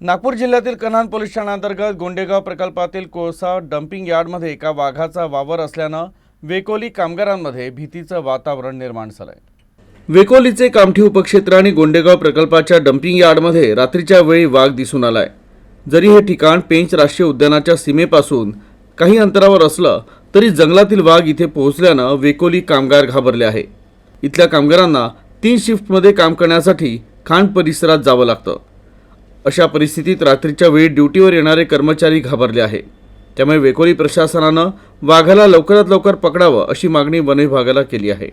नागपूर जिल्ह्यातील कन्हान पोलीस ठाण्याअंतर्गत गोंडेगाव प्रकल्पातील कोळसा डम्पिंग यार्डमध्ये एका वाघाचा वावर असल्यानं वेकोली कामगारांमध्ये भीतीचं वातावरण निर्माण झालंय. वेकोलीचे कामठी उपक्षेत्र आणि गोंडेगाव प्रकल्पाच्या डम्पिंग यार्डमध्ये रात्रीच्या वेळी वाघ दिसून आलाय. जरी हे ठिकाण पेंच राष्ट्रीय उद्यानाच्या सीमेपासून काही अंतरावर असलं तरी जंगलातील वाघ इथे पोहोचल्यानं वेकोली कामगार घाबरले आहे. इथल्या कामगारांना तीन शिफ्टमध्ये काम करण्यासाठी खांड परिसरात जावं लागतं. अशा परिस्थितीत रात्रीच्या वेळी ड्युटीवर येणारे कर्मचारी घाबरले आहे त्यामुळे वेकोली प्रशासनानं वाघाला लवकरात लवकर पकडावं अशी मागणी वन विभागाला केली आहे.